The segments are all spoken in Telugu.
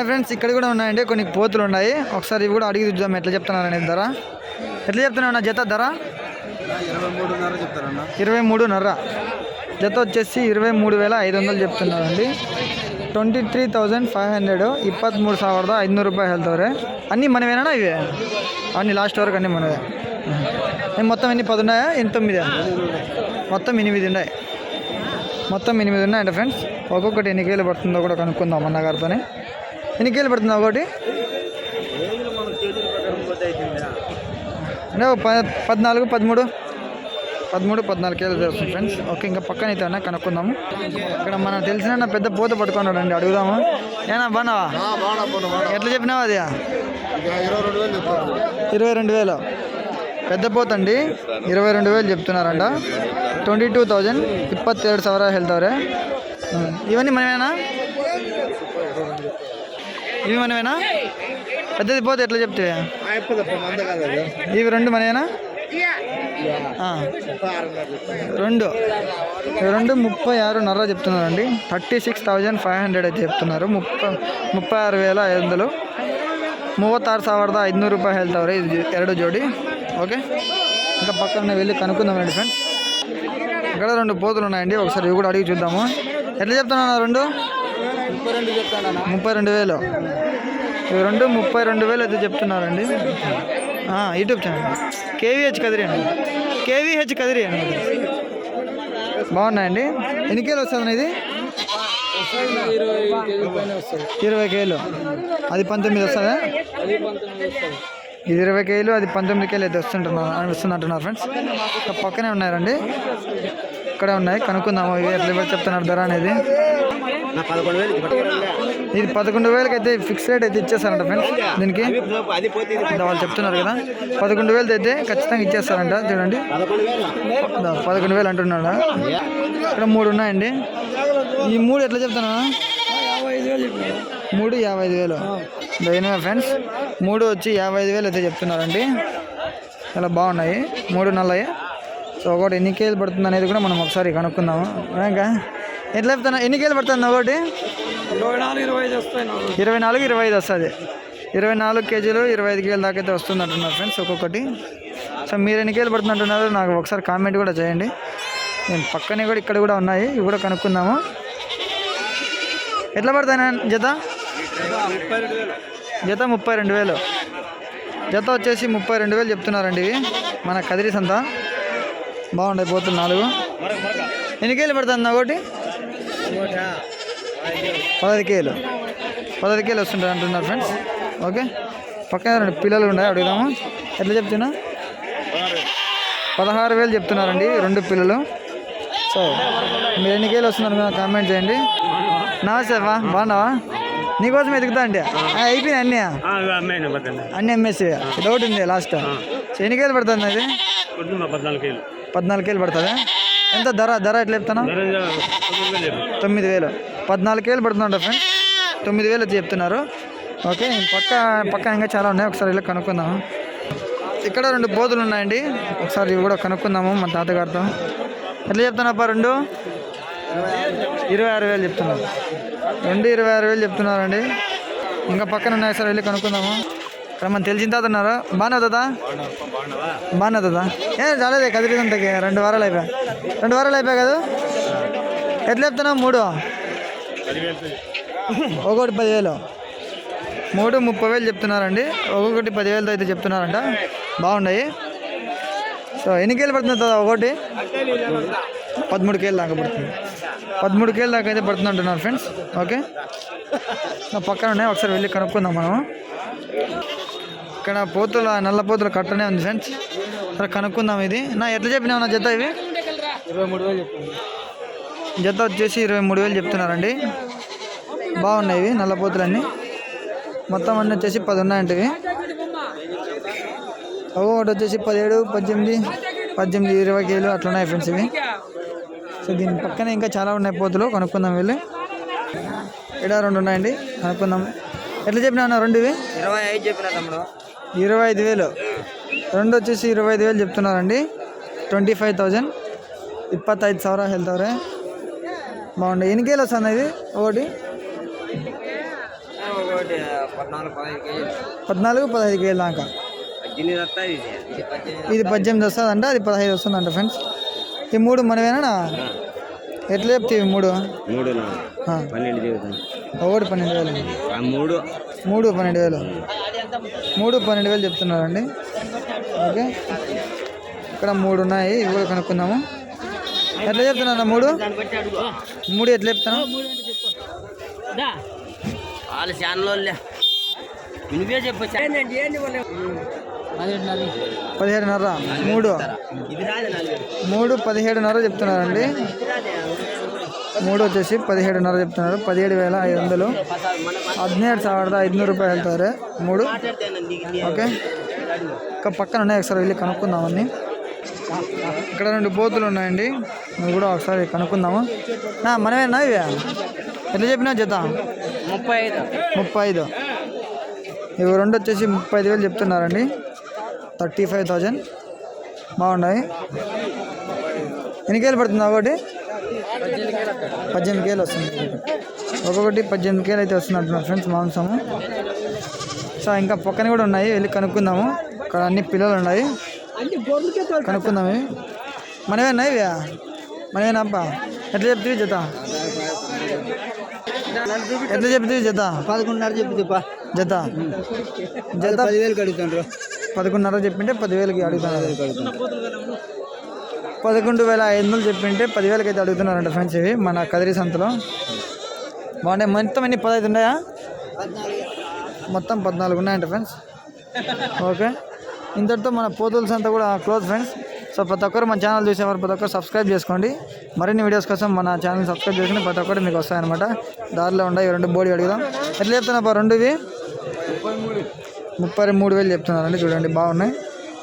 హాయ్ ఫ్రెండ్స్ ఇక్కడ కూడా ఉన్నాయండి కొన్ని పోతులు ఉన్నాయి. ఒకసారి ఇవి కూడా అడిగి చూద్దాం ఎట్లా చెప్తున్నారు అనేది ధర. ఎట్లా చెప్తున్నా అన్న జత ధర? ఇరవై మూడున్నర జత వచ్చేసి ఇరవై మూడు వేల ఐదు వందలు చెప్తున్నారండి. Twenty three thousand five hundred ಇಪ್ಪತ್ತ್ಮೂರು ఐదు నూరు రూపాయలు వెళ్తారు అన్నీ మనవేనా ఇవే? అన్నీ లాస్ట్ వరకు అన్నీ మనవే. మొత్తం ఎన్ని? పది ఉన్నాయా ఎన్ని తొమ్మిది? మొత్తం ఎనిమిది ఉన్నాయి. మొత్తం ఎనిమిది ఉన్నాయండి ఫ్రెండ్స్. ఒక్కొక్కటి ఎన్ని కేలు పడుతుందో కూడా కనుక్కుందాం అన్నగారితోనే ఎన్ని కేజీలు పడుతుంది ఒకటి? అంటే పద్నాలుగు పదమూడు. పదమూడు పద్నాలుగు కేజీలు తెలుసు ఫ్రెండ్స్. ఓకే ఇంకా పక్కన అయితే అన్నా కనుక్కుందాము. ఇక్కడ మనం తెలిసిన పెద్ద పూత పట్టుకున్నాడు అండి అడుగుదాము. ఏనా బానా ఎట్లా చెప్పినావా అది? ఇరవై రెండు వేలు పెద్ద పోత అండి. ఇరవై రెండు వేలు చెప్తున్నారంట. ట్వంటీ టూ థౌజండ్ ఇప్పత్తేడు సవర హెల్త్ అవరే. ఇవన్నీ మనమేనా? ఇవి మనమేనా పెద్దది పోతే ఎట్లా చెప్తే అయిపోదప్ప మంద కాదు అది ఇవి రెండు మనమేనా ఆ. రెండు ఇవి రెండు ముప్పై ఆరున్నర చెప్తున్నారండి thirty six thousand five hundred అయితే చెప్తున్నారు ముప్పై ముప్పై ఆరు వేల ఐదు వందలు ಮೂವತ್ತಾರು ಸಾವಿರದ ಐದುನೂರು ರೂಪಾಯಿ ಹೇಳ್ತಾವ್ರೆ ಇದು ಎರಡು ಜೋಡಿ ఓకే ఇంకా పక్కన వెళ్ళి కనుక్కుందామండి ఫ్రెండ్స్ ఇక్కడ రెండు పోతులు ఉన్నాయండి ఒకసారి ఇవి కూడా అడిగి చూద్దాము ఎట్లా చెప్తున్నా రెండు ముప్పై రెండు వేలు. ఇవి రెండు ముప్పై రెండు వేలు అయితే చెప్తున్నారండి. YouTube channel. కేవీహెచ్ కదిరి అండి. కేవీహెచ్ కదిరి అండి. బాగున్నాయండి. ఎన్ని కేలు వస్తుంది ఇది? ఇరవై కేలు. అది పంతొమ్మిది వస్తుందా? ఇది ఇరవై కేలు అది పంతొమ్మిది కేలు అయితే వస్తుంటున్నారు వస్తుందంటున్నారు ఫ్రెండ్స్. పక్కనే ఉన్నారండి ఇక్కడే ఉన్నాయి. కనుక్కుందాము. ఇవి ఎట్లా చెప్తున్నారు ధర అనేది. ఇది పదకొండు వేలకి అయితే ఫిక్స్ రేట్ అయితే ఇచ్చేస్తారంట ఫ్రెండ్స్ దీనికి? వాళ్ళు చెప్తున్నారు కదా. పదకొండు వేలది అయితే ఖచ్చితంగా ఇచ్చేస్తారంట చూడండి. పదకొండు వేలు? అంటున్నాడా. ఇక్కడ మూడు ఉన్నాయండి. ఈ మూడు ఎట్లా చెప్తున్నా మూడు యాభై ఐదు వేలు. దైనమే ఫ్రెండ్స్ మూడు వచ్చి యాభై ఐదు వేలు అయితే చెప్తున్నారండి. చాలా బాగున్నాయి. మూడు నల్లయి. సో ఒకటి ఎన్ని కేజీలు పడుతుంది అనేది కూడా మనం ఒకసారి కనుక్కుందాము. ఇంకా ఎట్లా చెప్తున్నా? ఎన్ని కేజీలు పడుతుంది ఒకటి? ఇరవై నాలుగు ఇరవై ఐదు వస్తాయి ఇరవై నాలుగు ఇరవై ఐదు వస్తుంది. ఇరవై నాలుగు కేజీలు ఇరవై ఐదు కేజీల దాకా అయితే వస్తుంది అంటున్నారు ఫ్రెండ్స్ ఒక్కొక్కటి. సో మీరు ఎన్ని కేజీలు పడుతుంది అంటున్నారు నాకు ఒకసారి కామెంట్ కూడా చేయండి. నేను పక్కనే కూడా ఇక్కడ కూడా ఉన్నాయి. ఇవి కూడా కనుక్కుందాము. ఎట్లా పడతాయి జత? జత ముప్పై రెండు వేలు. జత వచ్చేసి ముప్పై రెండు వేలు చెప్తున్నారండి ఇవి. మన కదిరి సంత బాగుంటాయి పోతుంది నాలుగు. ఎన్ని కేజీలు పడుతుంది ఒకటి? పదహైదు కేలు. పదహైదు కేలు వస్తుంటాయి అంటున్నారు ఫ్రెండ్స్ ఓకే పక్కన రెండు పిల్లలు ఉన్నాయి అడుగుదాము? ఎట్లా చెప్తున్నా? పదహారు వేలు చెప్తున్నారండి రెండు పిల్లలు. సో మీరు ఎన్ని కేలు వస్తున్నారు కామెంట్ చేయండి. నమస్తే బా బాగున్నావా? నీకోసం ఎదుగుతా అంటే. అయిపోయినాయి అన్నీ అన్నీ అమ్మేసి డౌట్ ఉంది లాస్ట్ సో ఎన్ని కేలు పడుతుంది అది? పద్నాలుగు కేలు. పడుతుందా? ఎంత ధర? ధర ఎట్లా చెప్తాను తొమ్మిది వేలు. పద్నాలుగు వేలు పడుతుందంట ఫ్రెండ్స్ తొమ్మిది వేలు చెప్తున్నారు. ఓకే పక్క పక్క ఇంకా చాలా ఉన్నాయి. ఒకసారి వెళ్ళి కనుక్కుందాము. ఇక్కడ రెండు బోధులు ఉన్నాయండి. ఒకసారి ఇవి కూడా కనుక్కుందాము మా తాతగారితో. ఎట్లా చెప్తున్నాపా రెండు? ఇరవై ఆరు వేలు చెప్తున్నారు. రెండు ఇరవై ఆరు వేలు చెప్తున్నారండి. ఇంకా పక్కన ఉన్నాయి. సార్ వెళ్ళి కనుక్కుందాము. ఇక్కడ మనం తెలిసిన తాత ఉన్నారు? బాగానే అవుతుందా బాగానే అవుతుందా ఏ చాలేదే కదిరిదంతకి రెండు వారాలు అయిపోయా రెండు వారాలు అయిపోయా కదా? ఎట్లా చెప్తున్నావు? మూడు? ఒకటి పదివేలు. మూడు ముప్పై వేలు చెప్తున్నారండి. ఒక్కొక్కటి పదివేలతో అయితే చెప్తున్నారంట. బాగున్నాయి. సో ఎన్ని కేలు పడుతుంది తాత ఒకటి పదమూడు కేలు దాకా పడుతుంది. పదమూడు కేలు దాకా అయితే పడుతుంది అంటున్నారు ఫ్రెండ్స్. ఓకే? నా పక్కన ఉన్నాయి. ఒకసారి వెళ్ళి కనుక్కుందాం మనం ఇక్కడ పోతుల నల్ల పోతుల కట్టనే ఉంది ఫ్రెండ్స్. సరే కనుక్కుందాం ఇది. నా ఎట్లా చెప్పినావు నా జత ఇవి? ఇరవై మూడు వేలు చెప్తాను జత వచ్చేసి ఇరవై మూడు వేలు చెప్తున్నారండి. బాగున్నాయి ఇవి నల్లపోతులన్నీ మొత్తం అన్నీ వచ్చేసి పది ఉన్నాయండి ఇవి ఒకటి వచ్చేసి పదిహేడు పద్దెనిమిది పద్దెనిమిది ఇరవై కేలు అట్లున్నాయి ఫ్రెండ్స్ ఇవి. సో దీని పక్కన ఇంకా చాలా ఉన్నాయి పోతులు కనుక్కుందాం వెళ్ళి. ఇక్కడ రెండు ఉన్నాయండి కనుక్కుందాం. ఎట్లా చెప్పినా అన్న రెండు ఇవి? ఇరవై ఐదు చెప్పినా తమ్ముడు. ఇరవై ఐదు వేలు. రెండు వచ్చేసి ఇరవై ఐదు వేలు చెప్తున్నారండి. Twenty five thousand. ಇಪ್ಪತ್ತೈದು హెల్త్ ಹೇಳ್ತವ್ರೆ బాగుండే ఎన్ని కేలు వస్తుంది ఇది? ఒకటి? పద్నాలుగు పదహైదు కేజీల. దాకా. ఇది. పద్దెనిమిది వస్తుంది అంటే అది పదహైదు వస్తుందంట ఫ్రెండ్స్ ఈ మూడు మనమేనా ఎట్లా చెప్తాయి మూడు? మూడు ఒకటి పన్నెండు వేలు. మూడు. మూడు పన్నెండు వేలు. మూడు పన్నెండు వేలు చెప్తున్నారండి. ఓకే. ఇక్కడ మూడు ఉన్నాయి ఇవి కూడా కనుక్కుందాము. ఎట్లా చెప్తున్నా మూడు మూడు ఎట్లా చెప్తాను వాళ్ళు ఛానల్ నువ్వే చెప్పు పదిహేడున్నర మూడు ఇది రాదు నాలుగు మూడు పదిహేడున్నర చెప్తున్నారండి మూడు వచ్చేసి పదిహేడున్నర చెప్తున్నారు పదిహేడు వేల ఐదు వందలు ಹದಿನೇಳು ಸಾವಿರದ ಐದುನೂರು ರೂಪಾಯಿ ಹೇಳ್ತಾರೆ ಮೂಡು ఓకే ఇంకా పక్కన ఉన్నాయి ఒకసారి వెళ్ళి కనుక్కుందామని ఇక్కడ రెండు బోతులు ఉన్నాయండి. ఇవి కూడా ఒకసారి కనుక్కుందాము. నా మనమేనా ఇవి? ఎట్లా చెప్పినా జత? ముప్పై ఐదు. ముప్పై ఐదు. ఇవి రెండు వచ్చేసి ముప్పై ఐదు వేలు చెప్తున్నారండి. Thirty five thousand. బాగున్నాయి. ఎన్ని కేలు పడుతుంది ఒకటి? పద్దెనిమిది కేలు వస్తుంది. ఒక్కొక్కటి పద్దెనిమిది కేలు అయితే వస్తుంది అంటున్నారు ఫ్రెండ్స్ మాంసము. సో ఇంకా పక్కన కూడా ఉన్నాయి. వెళ్ళి కనుక్కుందాము. ఇక్కడ అన్ని పిల్లలు ఉన్నాయి. కనుక్కుందాం ఇవి మనమేనా ఇవి? మనమేనా అబ్బా? ఎట్లా చెప్తుంది జత? ఎట్లా చెప్తుంది జత? పదకొండున్నర చెప్పు జత? జత? పదివేలు కడుగుతాండ్రు. పదకొండున్నర చెప్పింటే పదివేలకి అడుగుతున్నారు. పదకొండు వేల ఐదు వందలు చెప్పింటే పదివేలకి అయితే అడుగుతున్నారంట ఫ్రెండ్స్ ఇవి మన కదిరి సంతలో. బాగున్నాయి. మొత్తం ఎన్ని పదహైదు ఉన్నాయా? మొత్తం పద్నాలుగు ఉన్నాయంట ఫ్రెండ్స్. ఓకే. ఇంతటితో మన పోతుల సంత కూడా క్లోజ్ ఫ్రెండ్స్. సో ప్రతి ఒక్కరు మన ఛానల్ చూసేవారు ప్రతి ఒక్కరు సబ్స్క్రైబ్ చేసుకోండి. మరిన్ని వీడియోస్ కోసం మన ఛానల్ సబ్స్క్రైబ్ చేసుకుని ప్రతి ఒక్కరు మీకు వస్తాయన్నమాట. దారిలో ఉండే ఈ రెండు బోడీ అడుగుదాం. ఎట్లా చెప్తున్నా రెండు ఇవి? ముప్పై మూడు వేలు చెప్తున్నారండి చూడండి బాగున్నాయి.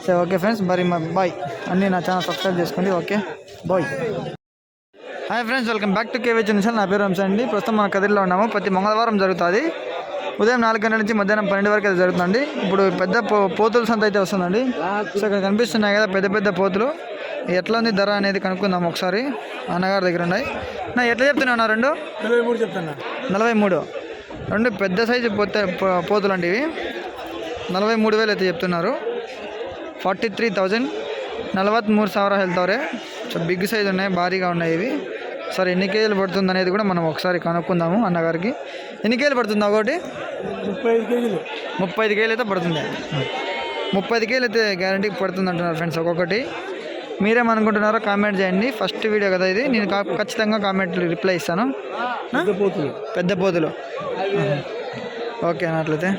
సరే ఓకే ఫ్రెండ్స్ మరి బాయ్ అన్నీ నా ఛానల్ సబ్స్క్రైబ్ చేసుకోండి okay? Bye. Hi friends welcome back to KV channel. నా పేరు వంశ అండి ప్రస్తుతం మన కదిరిలో ఉన్నాము. ప్రతి మంగళవారం జరుగుతుంది. ఉదయం నాలుగు గంటల నుంచి మధ్యాహ్నం పన్నెండు వరకు అయితే జరుగుతుందండి ఇప్పుడు పెద్ద పో పోతుల సంత అయితే వస్తుందండి సో ఇక్కడ కనిపిస్తున్నాయి కదా పెద్ద పెద్ద పోతులు ఎట్లా ఉంది ధర అనేది కనుక్కుందాం ఒకసారి అన్నగారి దగ్గర ఉన్నాయి నా ఎట్లా చెప్తున్నా రెండు నలభై మూడు చెప్తాను నలభై మూడు రెండు పెద్ద సైజు పోతే పో- పోతులు అండి ఇవి నలభై మూడు వేలు అయితే చెప్తున్నారు ఫార్టీ త్రీ థౌజండ్ నలవత్మూరు ಸಾವಿರ ಹೇಳ್ತವ್ರೆ సో బిగ్ సైజ్ ఉన్నాయి భారీగా ఉన్నాయి ఇవి సరే ఎన్ని కేజీలు పడుతుంది అనేది కూడా మనం ఒకసారి కనుక్కుందాము అన్నగారికి. ఎన్ని కేజీలు పడుతుంది ఒకటి? ముప్పై ఐదు కేజీలు. ముప్పై ఐదు కేజీలు అయితే పడుతుంది. ముప్పై ఐదు కేజీలు అయితే గ్యారంటీ పడుతుంది అంటున్నారు ఫ్రెండ్స్ ఒక్కొక్కటి. మీరేమనుకుంటున్నారో కామెంట్ చేయండి. ఫస్ట్ వీడియో కదా ఇది. నేను ఖచ్చితంగా కామెంట్ రిప్లై ఇస్తాను. పెద్ద పోతులు. ఓకే అట్లయితే.